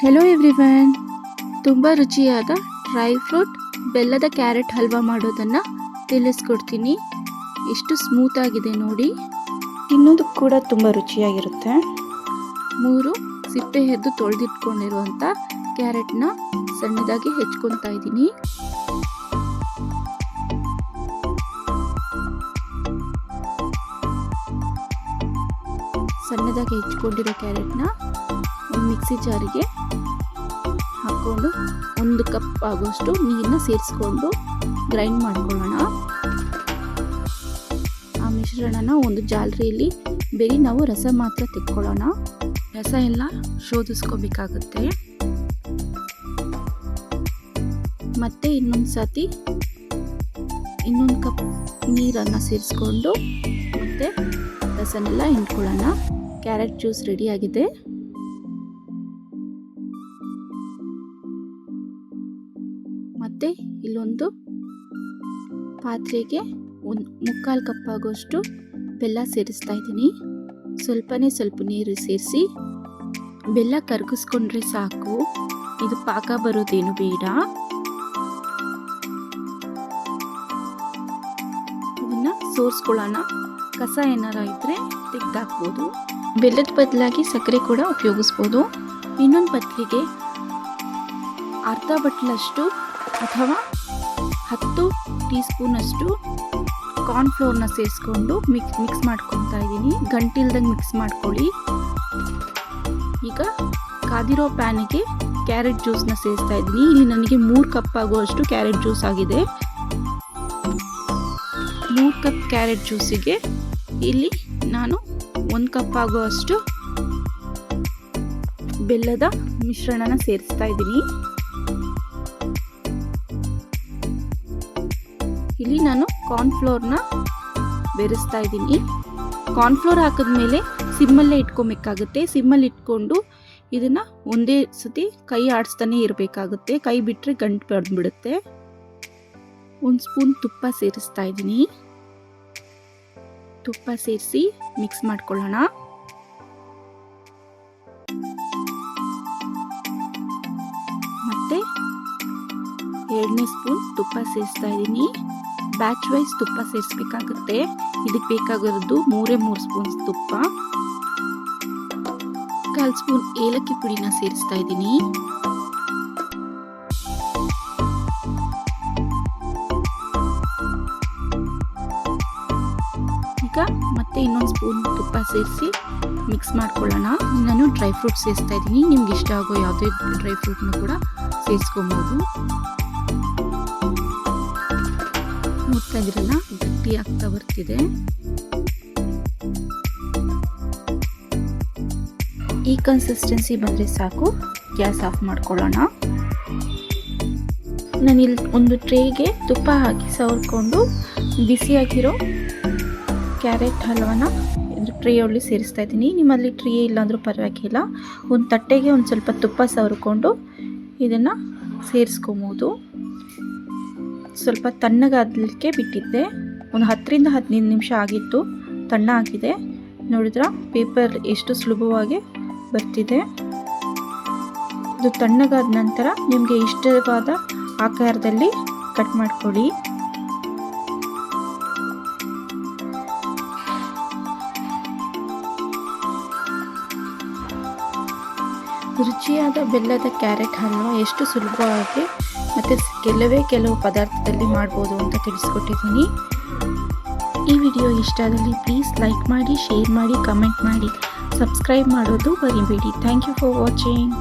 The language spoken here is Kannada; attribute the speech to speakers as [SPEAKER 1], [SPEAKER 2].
[SPEAKER 1] ಹೆಲೋ ಎವ್ರಿವನ್ ತುಂಬ ರುಚಿಯಾದ ಡ್ರೈ ಫ್ರೂಟ್ ಬೆಲ್ಲದ ಕ್ಯಾರೆಟ್ ಹಲ್ವಾ ಮಾಡೋದನ್ನು ತಿಳಿಸ್ಕೊಡ್ತೀನಿ. ಎಷ್ಟು ಸ್ಮೂತ್ ಆಗಿದೆ ನೋಡಿ.
[SPEAKER 2] ಇನ್ನೊಂದು ಕೂಡ ತುಂಬ ರುಚಿಯಾಗಿರುತ್ತೆ.
[SPEAKER 1] ಮೂರು ಸಿಪ್ಪೆ ಎದ್ದು ತೊಳೆದಿಟ್ಕೊಂಡಿರುವಂಥ ಕ್ಯಾರೆಟ್ನ ಸಣ್ಣದಾಗಿ ಹೆಚ್ಕೊತಾ ಇದ್ದೀನಿ. ಸಣ್ಣದಾಗಿ ಹೆಚ್ಕೊಂಡಿರೋ ಕ್ಯಾರೆಟ್ನ ಒಂದು ಮಿಕ್ಸಿ ಜಾರಿಗೆ ಹಾಕ್ಕೊಂಡು ಒಂದು ಕಪ್ ಆಗುವಷ್ಟು ನೀರನ್ನ ಸೇರಿಸ್ಕೊಂಡು ಗ್ರೈಂಡ್ ಮಾಡ್ಕೊಳ್ಳೋಣ. ಆ ಮಿಶ್ರಣನ ಒಂದು ಜಾಲರಿಯಲ್ಲಿ ಬೇರೆ ನಾವು ರಸ ಮಾತ್ರ ತೆಕ್ಕೊಳ್ಳೋಣ. ರಸ ಎಲ್ಲ ಶೋಧಿಸ್ಕೋಬೇಕಾಗುತ್ತೆ. ಮತ್ತೆ ಇನ್ನೊಂದು ಸತಿ ಇನ್ನೊಂದು ಕಪ್ ನೀರನ್ನು ಸೇರಿಸ್ಕೊಂಡು ಮತ್ತೆ ರಸನೆಲ್ಲ ಹಿಂಡ್ಕೊಳ್ಳೋಣ. ಕ್ಯಾರೆಟ್ ಜ್ಯೂಸ್ ರೆಡಿಯಾಗಿದೆ ಮತ್ತು ಇಲ್ಲೊಂದು ಪಾತ್ರೆಗೆ ಒಂದು ಮುಕ್ಕಾಲು ಕಪ್ಪಾಗುವಷ್ಟು ಬೆಲ್ಲ ಸೇರಿಸ್ತಾ ಇದ್ದೀನಿ. ಸ್ವಲ್ಪನೇ ಸ್ವಲ್ಪ ನೀರು ಸೇರಿಸಿ ಬೆಲ್ಲ ಕರಗಿಸ್ಕೊಂಡ್ರೆ ಸಾಕು. ಇದು ಪಾಕ ಬರೋದೇನು ಬೇಡ. ಇದನ್ನ ಸೋರಿಸ್ಕೊಳ್ಳೋಣ. ಕಸ ಏನಾರ ಇದ್ದರೆ ತೆಗ್ದಾಕ್ಬೋದು. ಬೆಲ್ಲದ ಬದಲಾಗಿ ಸಕ್ಕರೆ ಕೂಡ ಉಪಯೋಗಿಸ್ಬೋದು. ಇನ್ನೊಂದು ಬಟ್ಲಿಗೆ ಅರ್ಧ ಬಟ್ಲಷ್ಟು ಅಥವಾ ಹತ್ತು ಟೀ ಸ್ಪೂನಷ್ಟು ಕಾರ್ನ್ಫ್ಲೋರ್ನ ಸೇರಿಸ್ಕೊಂಡು ಮಿಕ್ಸ್ ಮಿಕ್ಸ್ ಮಾಡ್ಕೊತಾ ಇದ್ದೀನಿ. ಗಂಟಿಲ್ದಂಗೆ ಮಿಕ್ಸ್ ಮಾಡ್ಕೊಳ್ಳಿ. ಈಗ ಕಾದಿರೋ ಪ್ಯಾನಿಗೆ ಕ್ಯಾರೆಟ್ ಜ್ಯೂಸ್ನ ಸೇರಿಸ್ತಾ ಇದ್ದೀನಿ. ಇಲ್ಲಿ ನನಗೆ ಮೂರು ಕಪ್ ಆಗುವಷ್ಟು ಕ್ಯಾರೆಟ್ ಜ್ಯೂಸ್ ಆಗಿದೆ. ಮೂರು ಕಪ್ ಕ್ಯಾರೆಟ್ ಜ್ಯೂಸಿಗೆ ಇಲ್ಲಿ ನಾನು ಒಂದು ಕಪ್ ಆಗುವಷ್ಟು ಬೆಲ್ಲದ ಮಿಶ್ರಣನ ಸೇರಿಸ್ತಾ ಇದ್ದೀನಿ. ನಾನು ಕಾರ್ನ್ಫ್ಲೋರ್ನ ಬೆರೆಸ್ತಾ ಇದ್ದೀನಿ. ಕಾರ್ನ್ಫ್ಲೋರ್ ಹಾಕಿದ್ಮೇಲೆ ಸಿಮ್ಮಲ್ಲೇ ಇಟ್ಕೊಬೇಕಾಗುತ್ತೆ. ಸಿಮ್ಮಲ್ಲಿ ಇಟ್ಕೊಂಡು ಇದನ್ನು ಒಂದೇ ಸತಿ ಕೈ ಆಡಿಸ್ತಾನೆ ಇರಬೇಕಾಗುತ್ತೆ. ಕೈ ಬಿಟ್ಟರೆ ಗಂಟು ಬಡ್ದ್ಬಿಡುತ್ತೆ ಒಂದು ಸ್ಪೂನ್ ತುಪ್ಪ ಸೇರಿಸ್ತಾ ಇದ್ದೀನಿ. ತುಪ್ಪ ಸೇರಿಸಿ ಮಿಕ್ಸ್ ಮಾಡ್ಕೊಳ್ಳೋಣ. ಮತ್ತೆ ಎರಡನೇ ಸ್ಪೂನ್ ತುಪ್ಪ ಸೇರಿಸ್ತಾ ಇದ್ದೀನಿ. ಬ್ಯಾಚ್ ವೈಸ್ ತುಪ್ಪ ಸೇರಿಸ್ಬೇಕಾಗುತ್ತೆ. ಇದಕ್ಕೆ ಬೇಕಾಗಿರೋದು ಮೂರೇ ಮೂರು ಸ್ಪೂನ್ಸ್ ತುಪ್ಪ. ಕಾಲು ಸ್ಪೂನ್ ಏಲಕ್ಕಿ ಪುಡಿನ ಸೇರಿಸ್ತಾ ಇದ್ದೀನಿ. ಈಗ ಮತ್ತೆ ಇನ್ನೊಂದು ಸ್ಪೂನ್ ತುಪ್ಪ ಸೇರಿಸಿ ಮಿಕ್ಸ್ ಮಾಡ್ಕೊಳ್ಳೋಣ. ನಾನು ಡ್ರೈ ಫ್ರೂಟ್ ಸೇರಿಸ್ತಾ ಇದ್ದೀನಿ. ನಿಮ್ಗೆ ಇಷ್ಟ ಆಗೋ ಯಾವುದೇ ಡ್ರೈ ಫ್ರೂಟ್ನ ಕೂಡ ಸೇರಿಸ್ಕೊಬೋದು. ನೋಡ್ತಾ ಇದ್ರಲ್ಲ ಗಟ್ಟಿ ಆಗ್ತಾ ಬರ್ತಿದೆ. ಈ ಕನ್ಸಿಸ್ಟೆನ್ಸಿ ಬಂದರೆ ಸಾಕು. ಗ್ಯಾಸ್ ಆಫ್ ಮಾಡ್ಕೊಳ್ಳೋಣ. ನಾನು ಇಲ್ಲಿ ಒಂದು ಟ್ರೇಗೆ ತುಪ್ಪ ಹಾಕಿ ಸವರ್ಕೊಂಡು ಬಿಸಿಯಾಗಿರೋ ಕ್ಯಾರೆಟ್ ಹಲ್ವಾನ ಇದ್ರ ಟ್ರೇಯಲ್ಲಿ ಸೇರಿಸ್ತಾ ಇದ್ದೀನಿ. ನಿಮ್ಮಲ್ಲಿ ಟ್ರೇ ಇಲ್ಲಾಂದರೂ ಪರವಾಗಿಲ್ಲ. ಒಂದು ತಟ್ಟೆಗೆ ಒಂದು ಸ್ವಲ್ಪ ತುಪ್ಪ ಸವರ್ಕೊಂಡು ಇದನ್ನು ಸೇರಿಸ್ಕೊಬೋದು. ಸ್ವಲ್ಪ ತಣ್ಣಗಾದಲಿಕ್ಕೆ ಬಿಟ್ಟಿದ್ದೆ. ಒಂದು ಹತ್ತರಿಂದ ಹದಿನೈದು ನಿಮಿಷ ಆಗಿತ್ತು. ತಣ್ಣ ಆಗಿದೆ. ನೋಡಿದ್ರ? ಪೇಪರ್ ಎಷ್ಟು ಸುಲಭವಾಗಿ ಬರ್ತಿದೆ. ಇದು ತಣ್ಣಗಾದ ನಂತರ ನಿಮಗೆ ಇಷ್ಟವಾದ ಆಕಾರದಲ್ಲಿ ಕಟ್ ಮಾಡ್ಕೊಳ್ಳಿ ರುಚಿಯಾದ ಬೆಲ್ಲದ ಕ್ಯಾರೆಟ್ ಹಲ್ವಾ ಎಷ್ಟು ಸುಲಭವಾಗಿ ಮತ್ತು ಕೆಲವೇ ಕೆಲವು ಪದಾರ್ಥದಲ್ಲಿ ಮಾಡ್ಬೋದು ಅಂತ ತಿಳಿಸ್ಕೊಟ್ಟಿದ್ದೀನಿ. ಈ ವಿಡಿಯೋ ಇಷ್ಟ ಆದಲ್ಲಿ ಪ್ಲೀಸ್ ಲೈಕ್ ಮಾಡಿ, ಶೇರ್ ಮಾಡಿ, ಕಮೆಂಟ್ ಮಾಡಿ. ಸಬ್ಸ್ಕ್ರೈಬ್ ಮಾಡೋದು ಮರಿಬೇಡಿ. Thank you for watching.